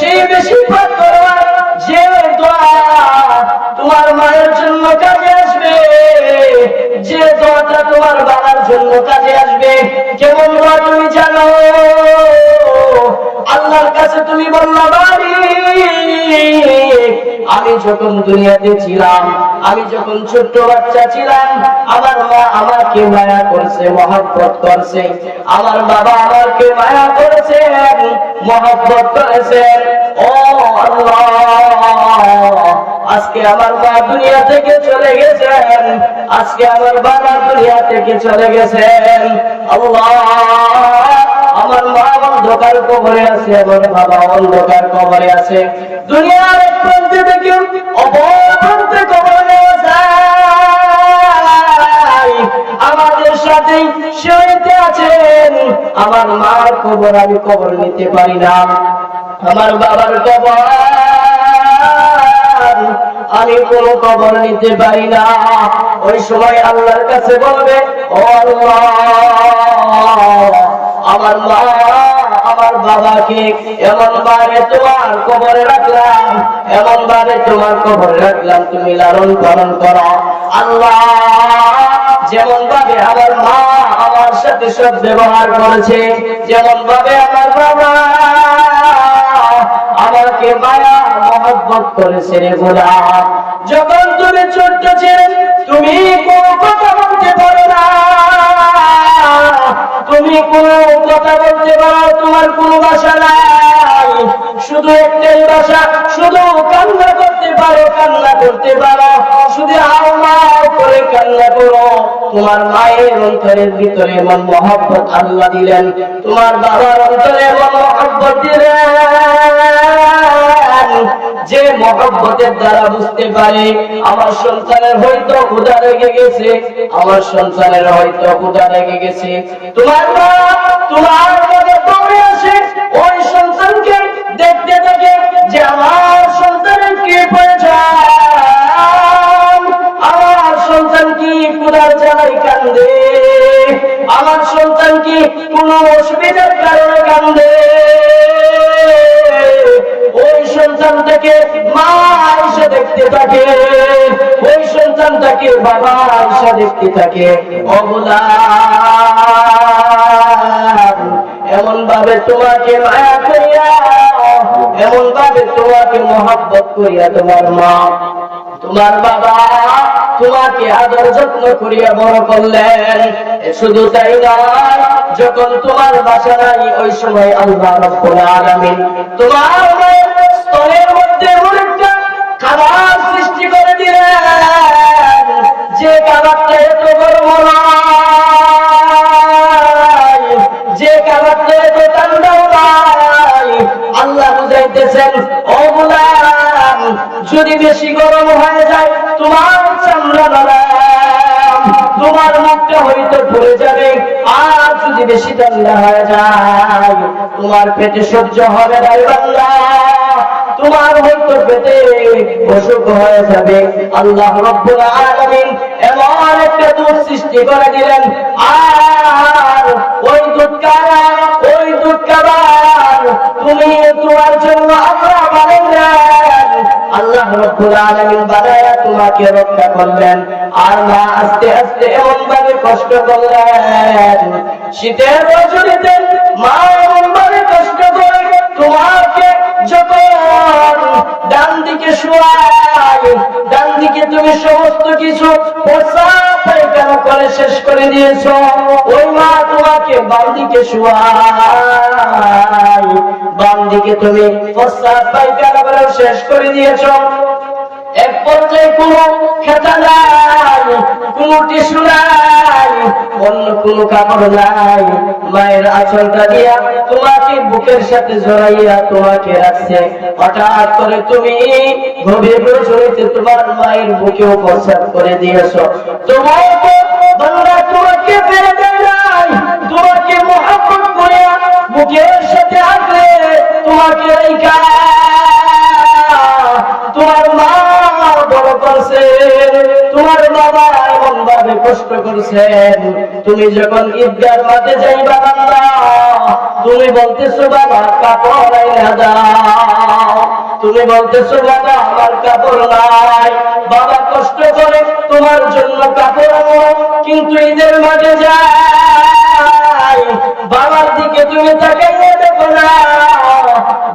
বেশি বেশি পাঠ করবার যে তোমার মায়ের জন্য কাজে আসবে। যে দোয়াটা তোমার বাবার জন্য কাজে আসবে। কেমন দোয়া তুমি জানো? আল্লাহর কাছে তুমি বললা বাড়ি। আমি যখন দুনিয়াতে ছিলাম, আমি যখন ছোট্ট বাচ্চা ছিলাম, আমার মা আমাকে মায়া করছে, মহব্বত করছে। আমার বাবা আমাকে মায়া করেছেন মহব্বত করেছেন ও আজকে আমার মা দুনিয়া থেকে চলে গেছেন। আজকে আমার বাবা দুনিয়া থেকে চলে গেছেন। আমার মা অন্ধকার কবরে আছে, আমার বাবা অন্ধকার কবরে আছে। দুনিয়ার আমার মার কবর আমি কবর নিতে পারি না। আমার বাবার কবর আমি কোন কবর নিতে পারি না। ওই সময় আল্লাহর কাছে বলবে আমার মা আমার বাবাকে এমন ভাবে তোমার কবরে রাখলাম, এমন ভাবে তোমার কবরে রাখলাম, তুমি লালন পালন করো। আল্লাহ যেমন ভাবে আমার মা আমার সাথে সব ব্যবহার করেছে, যেমন ভাবে আমার বাবা আমাকে মায়া, মহব্বত করেছে রে গোলাম। যখন তুমি ছোট্ট ছিলে, তুমি কোনো কথা বলতে পারো না। তুমি কোনো কথা বলতে পারো, তোমার কোনো ভাষা নাই। শুধু একটাই ভাষা, শুধু কান্না করতে পারো, কান্না করতে পারো। শুধু আল্লাহ করে কান্না করো। তোমার মায়ের অন্তরের ভিতরে এমন মহব্বত আল্লাহ দিলেন। তোমার বাবার অন্তরে এমন মহব্বত দিলেন। যে মহব্বতের দ্বারা বুঝতে পারে, আমার সন্তানের হয়তো ক্ষুদা লেগে গেছে, আমার সন্তানের হয়তো ক্ষুদা লেগে গেছে। তোমার তোমার আমার সন্তান কি কোনো অসুবিধার কারণে কান্দে? সন্তানটাকে মা এসে দেখতে থাকে। ওই সন্তানটাকে বাবা এসে দেখতে থাকে। এমন ভাবে তোমাকে মায়া করিয়া এমন ভাবে তোমাকে মহাব্বত করিয়া তোমার মা, তোমার বাবা তোমাকে আদর যত্ন করিয়া বড় করলেন। শুধু তাই নয়, যখন তোমার বাসা নাই, ওই সময় আল্লাহ রব্বুল তোমার স্তনের মধ্যে এমন খাবার সৃষ্টি করে দিলেন। যে খাবারটা এত নয় যে খাবারটা এত ঠান্ডাও আল্লাহ বুঝাইতেছেন, ও গোলাম, যদি বেশি গরম হয়ে যায়, তোমার চামড়া নরম, তোমার মুখটা হয়তো পড়ে যাবে, আর যদি বেশি ঠান্ডা হয়ে যায়, তোমার পেটে সহ্য হবে না বান্দা। তোমার পেটে অসুখ হয়ে যাবে। আল্লাহ এমন একটা দুধ সৃষ্টি করে দিলেন। আর ওই ওই তুমি তোমার জন্য আল্লাহ রব্বুল তোমাকে রক্ষা করলেন। আর মা আস্তে আস্তে এমন ভাবে কষ্ট করলেন। শীতের রজনীতে মা এমন ভাবে কষ্ট করে তোমাকে যখন ডান দিকে শোয়াই ডান দিকে তুমি সমস্ত কিছু পায়খানা করে শেষ করে দিয়েছ? ওই মা তোমাকে বাম দিকে শোয়াই বাম দিকে তুমি পায়খানা করে শেষ করে দিয়েছ? এক পর্যায়ে কোনো খেতা নাই, কোনো নাই, অন্য কোনো কাপড় নাই। মায়ের আঁচলটা দিয়া তোমাকে বুকের সাথে জড়াইয়া তোমাকে রাখছে। হঠাৎ করে তুমি গভীর রজনীতে তোমার মায়ের বুকেও প্রসাদ করে দিয়েছ। তোমার বাংলা তোমাকে ফেলে করছেন তুমি যখন ঈদগার মাঠে যাইবা তুমি বলতেছো, বাবা, কাপড় আইনা দাও তুমি বলতেছো, বাবা, আমার কাপড় নাই। বাবা কষ্ট করে, তোমার জন্য কাপড় আনো, কিন্তু ঈদের মাঠে যাই। বাবার দিকে তুমি তাকাইয়ে দেখো না।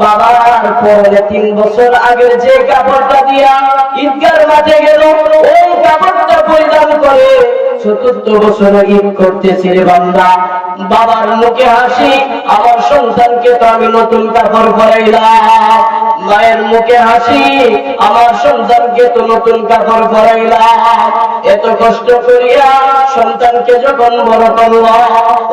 বাবার পরে তিন বছর আগের যে কাপড়টা দিয়া ঈদগার মাঠে গেল, ওই কাপড়টা পরিধান করে চতুর্থ বছর ঈদ করতেছি রে বান্দা। বাবার মুখে হাসি, আমার সন্তানকে তো আমি নতুন কাপড় পরাইলাম। মায়ের মুখে হাসি, আমার সন্তানকে তো নতুন কাপড় পরাইলাম এত কষ্ট করিয়া সন্তানকে যখন বড় করল,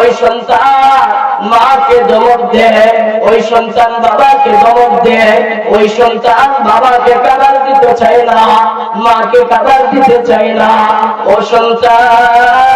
ওই সন্তান মাকে দমক দেয় ওই সন্তান বাবাকে দমক দেয় ওই সন্তান বাবাকে কাবার দিতে চায় না, মাকে কাবার দিতে চায় না। ও সন্তান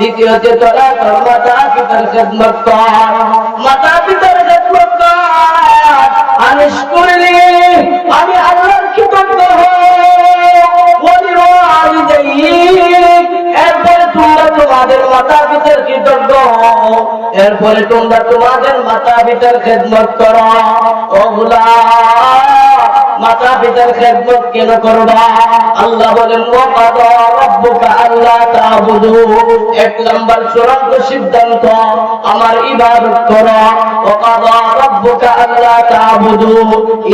দ্বিতীয়তে তোরা তোর মাতা পিতার খেদমত কর। মাতা পিতার খেদমত কর। আনিস করলি, আমি আল্লাহর কৃতজ্ঞ এরপরে তোমরা তোমাদের মাতা পিতার কৃতজ্ঞ এরপরে তোমরা তোমাদের মাতা পিতার খেদমত করো। ওগুলা মাতা পিতার খেদমত কেন করবা? আল্লাহ বলেন ওয়াকাদা রাব্বুকা আল্লা তা'বুদু। এক নাম্বার চূড়ান্ত সিদ্ধান্ত, আমার ইবাদত ওয়াকাদা রাব্বুকা আল্লা তা'বুদু।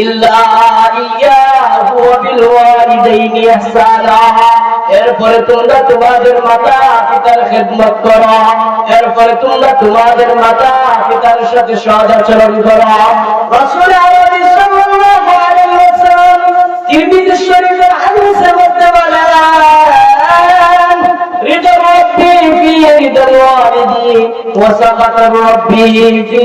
ইল্লা ইয়্যাহু ওয়া বিল ইহসানা। এরপরে তোমরা তোমাদের মাতা পিতার খেদমত করো। এরপরে তোমরা তোমাদের মাতা পিতার সাথে সদাচরণ করো। রাসূল আলাইহিস আলাইহি তিরমিজি শরীফের হাদিসের মধ্যে বলেন রিদা রব্বি ফি রিদাল ওয়ালিদি ওয়া সাকাতা রব্বি ফি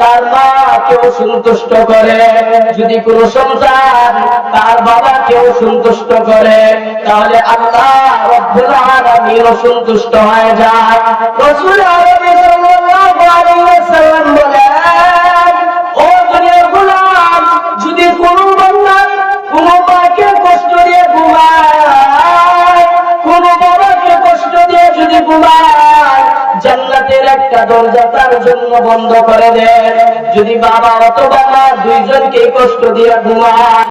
তার মা কেউ সন্তুষ্ট করে। যদি কোনো সন্তান তার বাবা কেউ সন্তুষ্ট করে, তাহলে আল্লাহ রব্বুল সন্তুষ্ট হয়ে যায়। আরবি একটা দরজা তার জন্য বন্ধ করে দেন যদি বাবা অথবা মা দুইজনকে কষ্ট দিয়ে ঘুমায়